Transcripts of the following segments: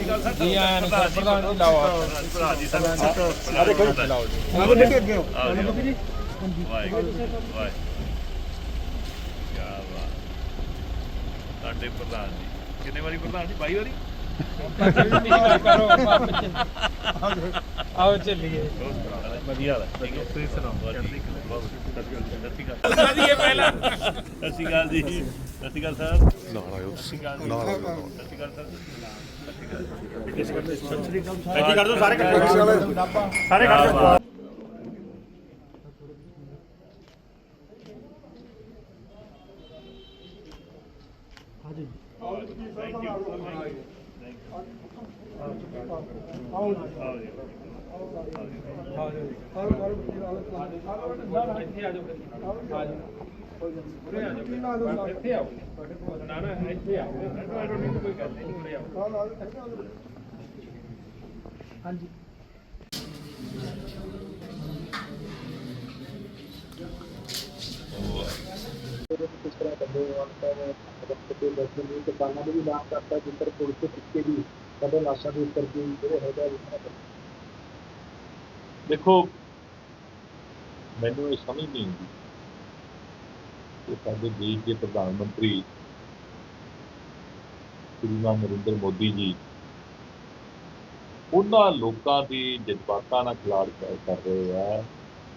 ਜੀ ਆਇਆਂ ਨੂੰ ਸਰ ਪ੍ਰਧਾਨ ਜੀ ਲਾਓ ਆਪ। ਭਰਾ ਜੀ ਸਰ ਆ ਦੇਖੋ ਜੀ ਲਾਓ ਜੀ। ਆਹ ਦੇਖੋ ਅੱਗੇ ਹੋ ਆਓ। ਜੀ ਵਾਹਿਗੁਰੂ ਵਾਹਿਗੁਰੂ ਕੀ ਬਾਤ। ਸਾਡੇ ਪ੍ਰਧਾਨ ਜੀ। ਕਿੰਨੇ ਵਾਰੀ ਪ੍ਰਧਾਨ ਜੀ? 22 ਵਾਰੀ? ਆਓ ਚੱਲੀਏ ਵਧੀਆ ਹੈ ਠੀਕ ਹੈ ਤੁਸੀਂ ਸੁਣਾਓ ਚੜ੍ਹਦੀ ਕਲਾ ਬਹੁਤ ਸਤਿ ਸ਼੍ਰੀ ਅਕਾਲ ਸਤਿ ਸ਼੍ਰੀ ਪਹਿਲਾਂ ਸਤਿ ਸ਼੍ਰੀ ਅਕਾਲ ਜੀ ਸਤਿ ਸ਼੍ਰੀ ਅਕਾਲ ਸਰ ਨਾਲ ਆਇਓ ਤੁਸੀਂ ਨਾਲ ਆਇਓ ਸਤਿ ਸ਼੍ਰੀ ਅਕਾਲ ਸਰ ਇੱਥੇ ਕਰ ਦੋ ਸਾਰੇ ਸਾਰੇ ਕਰ ਦੋ ਇੱਥੇ ਆ ਜਾਓ ਆ ਉਰੇ ਆਓ ਕਿਸ ਤਰ੍ਹਾਂ ਕਰਦੇ ਹੋ ਅੰਤਰ ਰੱਖ ਕੇ ਬੈਠੇ ਨਹੀਂ ਕਿਸਾਨਾਂ ਦੇ ਵੀ ਨਾਮ ਕਰਤਾ ਜਿੱਤਰ ਪੁਲਿਸ ਦੇ ਪਿੱਛੇ ਵੀ ਕਦੇ ਲਾਸ਼ਾਂ ਦੇ ਉੱਪਰ ਵੀ ਜਿਹੜੇ ਹੈਗਾ ਇਸ ਤਰ੍ਹਾਂ ਦੇਖੋ, ਮੈਨੂੰ ਇਹ ਸਮਝ ਨਹੀਂ ਆਉਂਦੀ ਕਿ ਸਾਡੇ ਦੇਸ਼ ਦੇ ਪ੍ਰਧਾਨ ਮੰਤਰੀ ਸ਼੍ਰੀਮਾਨ ਨਰਿੰਦਰ ਮੋਦੀ ਜੀ ਉਹਨਾਂ ਲੋਕਾਂ ਦੇ ਜਜ਼ਬਾਤਾਂ ਨਾਲ ਖਿਲਾੜ ਕਰ ਕਰ ਰਹੇ ਆ।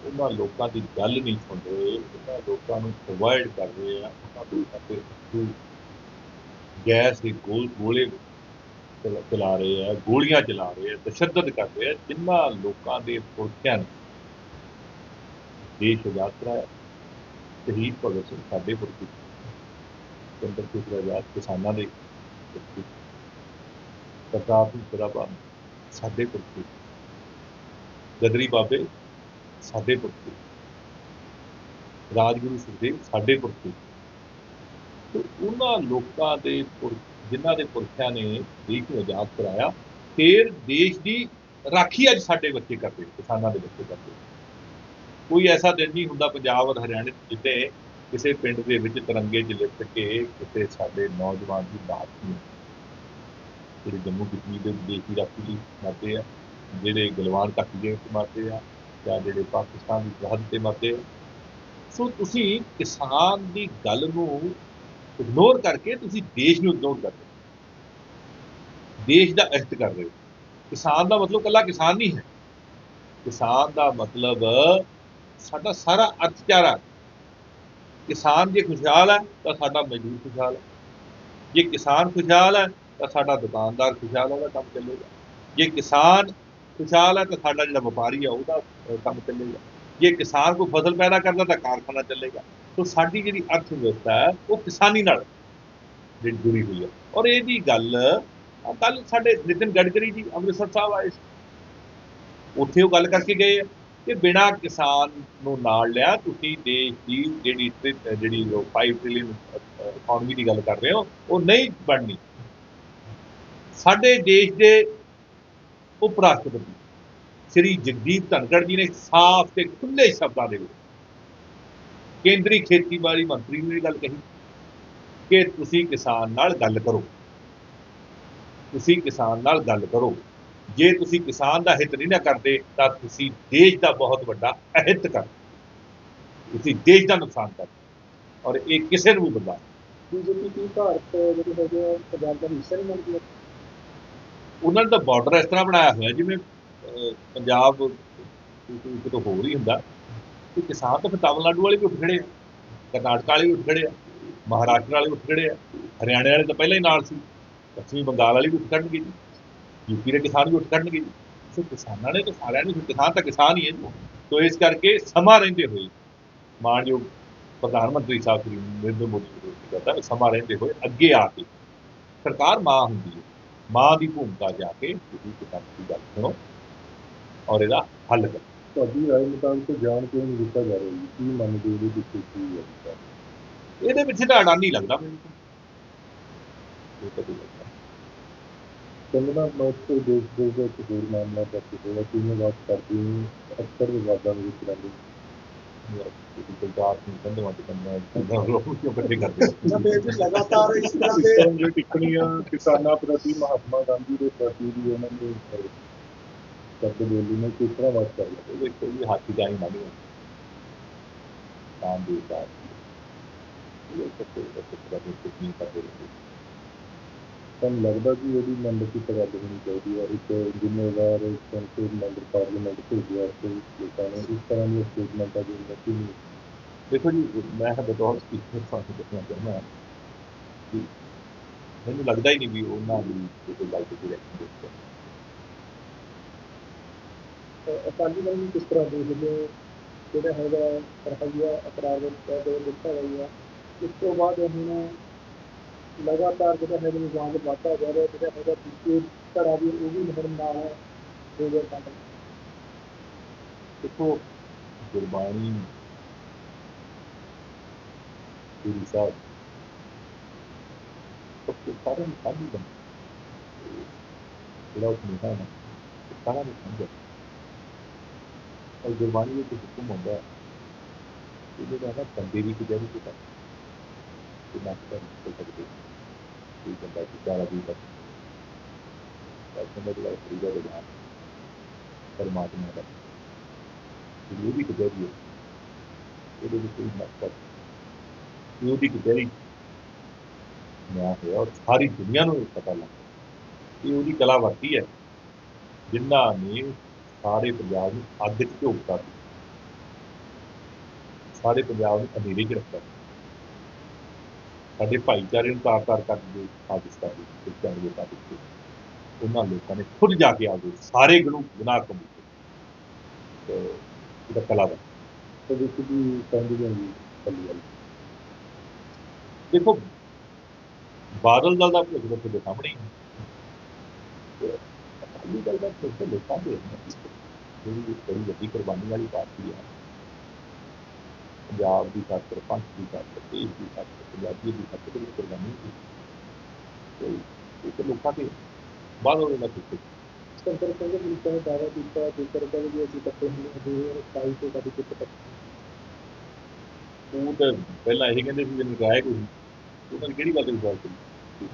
ਉਹਨਾਂ ਲੋਕਾਂ ਦੀ ਗੱਲ ਨਹੀਂ ਸੁਣ ਰਹੇ ਉਹਨਾਂ ਲੋਕਾਂ ਨੂੰ ਅਵੋਇਡ ਕਰ ਰਹੇ ਆ, ਉਹਨਾਂ ਲੋਕਾਂ ਤੇ ਗੈਸ ਦੇ ਗੋਲ, ਗੋਲੇ ਚਲਾ- ਰਹੇ ਆ, ਗੋਲੀਆਂ ਚਲਾ ਰਹੇ ਆ, ਤਸ਼ੱਦਦ ਕਰ ਰਹੇ ਆ ਜਿਨ੍ਹਾਂ ਲੋਕਾਂ ਦੇ ਪੁਰਖਿਆਂ ਨੇ ਦੇਸ਼ ਯਾਤਰਾ ਸ਼ਹੀਦ ਭਗਤ ਸਿੰਘ ਸਾਡੇ ਪੁਰਖੀ ਚੰਦਰ ਸ਼ੇਖਰ ਆਜ਼ਾਦ ਕਿਸਾਨਾਂ ਦੇ ਪੁਰਖੀ ਸਰਦਾਰ ਸਿੰਘ ਸਰਾਭਾ ਸਾਡੇ ਪੁਰਖੀ, ਗਦਰੀ ਬਾਬੇ ਸਾਡੇ ਪੁਰਖੀ ਰਾਜਗੁਰੂ ਸੁਖਦੇਵ ਸਾਡੇ ਪੁਰਖੀ ਤੇ ਉਹਨਾਂ ਲੋਕਾਂ ਦੇ ਪੁਰਖ ਜਿਨ੍ਹਾਂ ਦੇ ਪੁਰਖਿਆਂ ਨੇ ਦੇਸ਼ ਨੂੰ ਆਜ਼ਾਦ ਕਰਾਇਆ, ਫਿਰ ਦੇਸ਼ ਦੀ ਰਾਖੀ ਅੱਜ ਸਾਡੇ ਬੱਚੇ ਕਰਦੇ ਕਿਸਾਨਾਂ ਦੇ ਬੱਚੇ ਕਰਦੇ ਕੋਈ ਐਸਾ ਦਿਨ ਨਹੀਂ ਹੁੰਦਾ ਪੰਜਾਬ ਔਰ ਹਰਿਆਣੇ 'ਚ ਜਿੱਥੇ ਕਿਸੇ ਪਿੰਡ ਦੇ ਵਿੱਚ ਤਿਰੰਗੇ 'ਚ ਲਿਪਟ ਕੇ ਕਿਸੇ ਸਾਡੇ ਨੌਜਵਾਨ ਦੀ ਬਾਤ ਨਹੀਂ ਜਿਹੜੇ ਜੰਮੂ ਕਸ਼ਮੀਰ ਦੇ ਦੇਸ਼ ਦੀ ਰਾਖੀ ਲਈ ਮਰਦੇ ਆ, ਜਿਹੜੇ ਗਲਵਾਨ ਤੱਕ ਦੇ ਵਿੱਚ ਮਰਦੇ ਆ ਜਾਂ ਜਿਹੜੇ ਪਾਕਿਸਤਾਨ ਦੀ ਸਰਹੱਦ ਤੇ ਮਰਦੇ ਸੋ ਤੁਸੀਂ ਕਿਸਾਨ ਦੀ ਗੱਲ ਨੂੰ ਇਗਨੋਰ ਕਰਕੇ ਤੁਸੀਂ ਦੇਸ਼ ਨੂੰ ਇਗਨੋਰ ਕਰ ਰਹੇ ਦੇਸ਼ ਦਾ ਅਹਿਤ ਕਰ ਰਹੇ ਹੋ। ਕਿਸਾਨ ਦਾ ਮਤਲਬ ਕੱਲਾ ਕਿਸਾਨ ਨਹੀਂ ਹੈ। ਕਿਸਾਨ ਦਾ ਮਤਲਬ ਸਾਡਾ ਸਾਰਾ ਅਰਥਚਾਰਾ ਕਿਸਾਨ ਜੇ ਖੁਸ਼ਹਾਲ ਹੈ, ਤਾਂ ਸਾਡਾ ਮਜ਼ਦੂਰ ਖੁਸ਼ਹਾਲ ਹੈ। ਜੇ ਕਿਸਾਨ ਖੁਸ਼ਹਾਲ ਹੈ, ਤਾਂ ਸਾਡਾ ਦੁਕਾਨਦਾਰ ਖੁਸ਼ਹਾਲ ਹੈ ਕੰਮ ਚੱਲੇਗਾ। ਜੇ ਕਿਸਾਨ ਖੁਸ਼ਹਾਲ ਹੈ ਤਾਂ ਸਾਡਾ ਜਿਹੜਾ ਵਪਾਰੀ ਆ ਉਹਦਾ ਕੰਮ ਚੱਲੇਗਾ। ਜੇ ਕਿਸਾਨ ਕੋਈ ਫਸਲ ਪੈਦਾ ਕਰਦਾ ਤਾਂ ਕਾਰਖਾਨਾ ਚੱਲੇਗਾ। ਸੋ ਸਾਡੀ ਜਿਹੜੀ ਅਰਥ ਵਿਵਸਥਾ ਹੈ, ਉਹ ਕਿਸਾਨੀ ਨਾਲ ਜੁੜੀ ਹੋਈ ਹੈ। ਔਰ ਇਹਦੀ ਗੱਲ ਕੱਲ ਸਾਡੇ ਨਿਤਿਨ ਗਡਕਰੀ ਜੀ ਅੰਮ੍ਰਿਤਸਰ ਸਾਹਿਬ ਆਏ ਸੀ। ਉੱਥੇ ਉਹ ਗੱਲ ਕਰਕੇ ਗਏ ਆ ਕਿ ਬਿਨਾ ਕਿਸਾਨ ਨੂੰ ਨਾਲ ਲਿਆ ਤੁਸੀਂ ਦੇਸ਼ ਦੀ ਜਿਹੜੀ ਟ੍ਰਿ- ਜਿਹੜੀ 5 ਟ੍ਰਿਲੀਅਨ ਇਕਨੋਮੀ ਦੀ ਗੱਲ ਕਰ ਰਹੇ ਹੋ, ਉਹ ਨਹੀਂ ਬਣਨੀ। ਸਾਡੇ ਦੇਸ਼ ਦੇ ਉਪ ਰਾਸ਼ਟਰਪਤੀ ਸ੍ਰੀ ਜਗਦੀਪ ਧਨਖੜ ਜੀ ਨੇ ਸਾਫ਼ ਤੇ ਖੁੱਲੇ ਸ਼ਬਦਾਂ ਦੇ ਵਿੱਚ ਕੇਂਦਰੀ ਖੇਤੀਬਾੜੀ ਮੰਤਰੀ ਨੂੰ ਇਹ ਗੱਲ ਕਹੀ ਕਿ ਤੁਸੀਂ ਕਿਸਾਨ ਨਾਲ ਗੱਲ ਕਰੋ। ਤੁਸੀਂ ਕਿਸਾਨ ਨਾਲ ਗੱਲ ਕਰੋ। ਜੇ ਤੁਸੀਂ ਕਿਸਾਨ ਦਾ ਹਿੱਤ ਨਹੀਂ ਨਾ ਕਰਦੇ, ਤਾਂ ਤੁਸੀਂ ਦੇਸ਼ ਦਾ ਬਹੁਤ ਵੱਡਾ ਅਹਿਤ ਕਰ ਤੁਸੀਂ ਦੇਸ਼ ਦਾ ਨੁਕਸਾਨ ਕਰ ਔਰ ਇਹ ਕਿਸੇ ਨੂੰ ਵੀ ਬੰਦਾ ਬੀਜੇਪੀ ਕੀ ਭਾਰਤ ਜਿਹੜੇ ਹੈਗੇ ਪੰਜਾਬ ਦਾ ਹਿੱਸਾ ਨਹੀਂ ਮੰਨਦੀ। ਉਹਨਾਂ ਨੇ ਤਾਂ ਬਾਰਡਰ ਇਸ ਤਰ੍ਹਾਂ ਬਣਾਇਆ ਹੋਇਆ ਜਿਵੇਂ ਪੰਜਾਬ ਕਿਤੋਂ ਹੋਰ ਹੀ ਹੁੰਦਾ ਕਿ ਕਿਸਾਨ ਤਾਂ ਫਿਰ ਤਾਮਿਲਨਾਡੂ ਵਾਲੇ ਵੀ ਉੱਠ ਖੜੇ ਆ, ਕਰਨਾਟਕ ਵਾਲੇ ਵੀ ਉੱਠ ਖੜੇ ਆ, ਮਹਾਰਾਸ਼ਟਰ ਵਾਲੇ ਉੱਠ ਖੜੇ ਆ, ਹਰਿਆਣੇ ਵਾਲੇ ਤਾਂ ਪਹਿਲਾਂ ਹੀ ਨਾਲ ਸੀ, ਪੱਛਮੀ ਬੰਗਾਲ ਵਾਲੇ ਵੀ ਉੱਠ ਖੜਨਗੇ ਜੀ ਯੂਪੀ ਦੇ ਕਿਸਾਨ ਵੀ ਉੱਠ ਖੜਨਗੇ ਜੀ ਸੋ ਕਿਸਾਨਾਂ ਨੇ ਤਾਂ ਸਾਰਿਆਂ ਨੂੰ ਕਿਸਾਨ ਤਾਂ ਕਿਸਾਨ ਹੀ ਹੈ ਸੋ ਇਸ ਕਰਕੇ ਸਮਾਂ ਰਹਿੰਦੇ ਹੋਏ, ਮਾਨਯੋਗ ਪ੍ਰਧਾਨ ਮੰਤਰੀ ਸਾਹਿਬ ਸ੍ਰੀ ਨਰਿੰਦਰ ਮੋਦੀ ਜੀ ਬੇਨਤੀ ਕਰਦਾ ਵੀ ਸਮਾਂ ਰਹਿੰਦੇ ਹੋਏ ਅੱਗੇ ਆ ਕੇ, ਸਰਕਾਰ ਮਾਂ ਹੁੰਦੀ ਹੈ। ਮਾਂ ਦੀ ਭੂਮਿਕਾ ਜਾ ਕੇ ਤੁਸੀਂ ਕਿਸਾਨਾਂ ਦੀ ਗੱਲ ਸੁਣੋ ਔਰ ਇਹਦਾ ਹੱਲ ਕਰੋ। ਤੁਹਾਡੀ ਰਾਏ ਮੁਤਾਬਕ ਜਾਣ ਕਿਉਂ ਨਹੀਂ ਦਿੱਤਾ ਜਾ ਰਿਹਾ? ਜੀ ਕੀ ਮੰਨਦੇ ਹੋ ਇਹਦੇ ਪਿੱਛੇ ਕੀ ਹੈ ਇਹਦੇ ਪਿੱਛੇ ਤਾਂ ਅਡਾਨੀ ਲੱਗਦਾ ਮੈਨੂੰ ਮੌਤ ਦੇ ਦੇਸ਼ ਦੇ ਵਿੱਚ ਹੋਰ ਮਾਮਲਾ ਦਰਜ ਹੋਇਆ। ਕਿਵੇਂ ਬਾਤ ਕਰਦੀ ਅਕਸਰ ਵਿਵਾਦਾਂ ਵਿੱਚ ਰਹਿੰਦੀ। ਗੁਰਦਾਸ ਨੂੰ ਸੰਧਵਾ ਤੇ ਕੰਨਾ ਲੋਕ ਕਿਉਂ ਇਕੱਠੇ ਕਰਦੇ ਉਹਨਾਂ ਦੇ ਵਿੱਚ ਲਗਾਤਾਰ ਇਸ ਤਰ੍ਹਾਂ ਦੇ ਕਿਸਾਨ ਜੋ ਟਿੱਪਣੀਆਂ ਕਿਸਾਨਾਂ ਪ੍ਰਤੀ ਮਹਾਤਮਾ ਗਾਂਧੀ ਦੇ ਪ੍ਰਤੀ ਵੀ ਉਹਨਾਂ ਨੇ ਸ਼ਬਦ ਬੋਲੀ ਨੇ ਕਿਸ ਤਰ੍ਹਾਂ ਬਾਤ ਕਰ ਲਈ ਉਹਦੇ ਕੋਈ ਹਾਥੀ ਦਾ ਹੀ ਨਹੀਂ ਤਾਂ ਦੇ ਦਾ ਇਹ ਸਭ ਤੋਂ ਸਭ ਤੋਂ ਕਿੰਨੀ ਕਰਦੇ ਰਹੇ ਤੁਹਾਨੂੰ ਲੱਗਦਾ ਕਿ ਉਹਦੀ ਮੈਂਬਰਸ਼ਿਪ ਰੱਦ ਹੋਣੀ ਚਾਹੀਦੀ ਹੈ ਇੱਕ ਜ਼ਿੰਮੇਵਾਰ ਸੰਸਦ ਮੈਂਬਰ ਪਾਰਲੀਮੈਂਟ ਭੇਜਿਆ ਤੇ ਲੋਕਾਂ ਨੇ। ਇਸ ਤਰ੍ਹਾਂ ਦੀ ਸਟੇਟਮੈਂਟ ਆ ਜਿਹੜੀ ਕਿ ਨਹੀਂ। ਦੇਖੋ ਜੀ, ਮੈਂ ਬਤੌਰ ਸਪੀਕਰ ਤੁਹਾਨੂੰ ਦੱਸਣਾ ਚਾਹੁੰਦਾ ਹਾਂ ਕਿ ਮੈਨੂੰ ਲੱਗਦਾ ਹੀ ਨਹੀਂ ਵੀ ਉਹਨਾਂ ਦੀ ਕੋਈ ਗੱਲ ਤੇ ਰਿਐਕਸ਼ਨ ਦੇ ਸਕਦਾ ਅਕਾਲੀ ਦਲ ਨੂੰ ਕਿਸ ਤਰ੍ਹਾਂ ਦੇਖਦੇ ਹੋ? ਜਿਹੜਾ ਹੈਗਾ ਸਰਹੱਦੀਆ ਅਪਰਾਧ ਦੇ ਦੇ ਦਿੱਤਾ ਗਿਆ ਇਸ ਤੋਂ ਬਾਅਦ ਹੁਣ ਲਗਾਤਾਰ ਜਿਹੜਾ ਹੈਗਾ ਨਿਜ਼ਾਮ ਵਧਦਾ ਜਾ ਰਿਹਾ ਜਿਹੜਾ ਹੈਗਾ ਦੂਜੇ ਧੜਾ ਵੀ ਉਹ ਵੀ ਹੁਣ ਨਾਲ ਹੋ ਗਿਆ ਕੰਮ ਦੇਖੋ ਗੁਰਬਾਣੀ ਗੁਰੂ ਸਾਹਿਬ ਸਭ ਤੋਂ ਸਾਰਿਆਂ ਨੂੰ ਸਾਂਝੀ ਬਣ ਜਿਹੜਾ ਉਹ ਨਹੀਂ ਹੈ ਸਾਰਾ ਨੂੰ ਸਮਝੋ ਔਰ ਗੁਰਬਾਣੀ ਵਿੱਚ ਹੁਕਮ ਹੁੰਦਾ ਹੈ ਇਹਦੇ ਦਾ ਨਾ ਬੰਦੇ ਦੀ ਕਿਹੜੀ ਕਿਤਾ ਕਿ ਨਾ ਕਰ ਸਕਦੇ ਇਹ ਬੰਦਾ ਕਿ ਸਾਰਾ ਦੀ ਦੇ ਨਾਲ ਪਰਮਾਤਮਾ ਦਾ ਇਹ ਵੀ ਇਹਦੇ ਵਿੱਚ ਕੋਈ ਮਕਸਦ ਨਹੀਂ। ਉਹਦੀ ਕਚਹਿਰੀ ਮੈਂ ਹੋਇਆ ਔਰ ਸਾਰੀ ਦੁਨੀਆ ਨੂੰ ਪਤਾ ਲੱਗਾ ਇਹ ਉਹਦੀ ਕਲਾ ਵਰਤੀ ਹੈ ਜਿਨ੍ਹਾਂ ਨੇ ਸਾਰੇ ਪੰਜਾਬ ਨੂੰ ਅੱਗ 'ਚ ਝੋਕਤਾ ਸਾਰੇ ਪੰਜਾਬ ਨੂੰ ਅੰਧੇਰੇ 'ਚ ਰੱਖਿਆ ਸਾਡੇ ਭਾਈਚਾਰੇ ਨੂੰ ਤਾਰ ਤਾਰ ਕਰਕੇ ਕੀਤੀ ਸਿੱਖਿਆ ਦੇ ਕੀਤੀ ਉਹਨਾਂ ਲੋਕਾਂ ਨੇ ਖੁਦ ਜਾ ਕੇ ਆਗੇ ਸਾਰੇ ਗੁਰੂ ਗੁਨਾਹ ਕਬੂਲ ਤੇ ਇਹਦਾ ਕਲਾ ਦਾ ਤੇ ਵਿੱਚ ਵੀ ਕਹਿੰਦੇ ਜਾਂਦੀ ਕੱਲੀ ਵਾਲੀ ਦੇਖੋ ਬਾਦਲ ਦਲ ਦਾ ਭੁੱਖ ਤਾਂ ਤੁਹਾਡੇ ਸਾਹਮਣੇ ਹੀ ਅਕਾਲੀ ਦਲ ਦਾ ਭੁੱਖ ਦੇ ਹੈ ਜਿਹੜੀ ਬੜੀ ਵੱਡੀ ਕੁਰਬਾਨੀ ਵਾਲੀ ਪਾਰਟੀ ਹੈ। ਪੰਜਾਬ ਦੀ ਖਾਤਰ ਪੰਥ ਦੀ ਖਾਤਰ ਦੇਸ਼ ਦੀ ਖਾਤਰ ਪੰਜਾਬੀ ਦੀ ਖਾਤਰ ਜਿਹੜੀ ਕੁਰਬਾਨੀ ਕੀਤੀ ਤੇ ਇਹ ਲੋਕਾਂ ਦੇ ਬਾਦਲ ਦਾ ਭੁੱਖ ਸੰਤਰ ਸਿੰਘ ਮਿਲਤਾ ਨੇ ਦਾਅਵਾ ਕੀਤਾ ਜੇਕਰ ਕਦੇ ਵੀ ਅਸੀਂ ਇਕੱਠੇ ਹੁੰਦੇ ਹਾਂ ਦੋ ਹਜ਼ਾਰ ਸਤਾਈ ਤੋਂ ਕਦੇ ਕਿਤੇ ਤੱਕ ਉਹ ਤਾਂ ਪਹਿਲਾਂ ਇਹ ਕਹਿੰਦੇ ਸੀ ਮੈਨੂੰ ਰਾਏ ਕੋਈ ਉਹਨਾਂ ਨੇ ਕਿਹੜੀ ਗੱਲ ਤੇ ਵਿਸ਼ਵਾਸ ਕਰੀ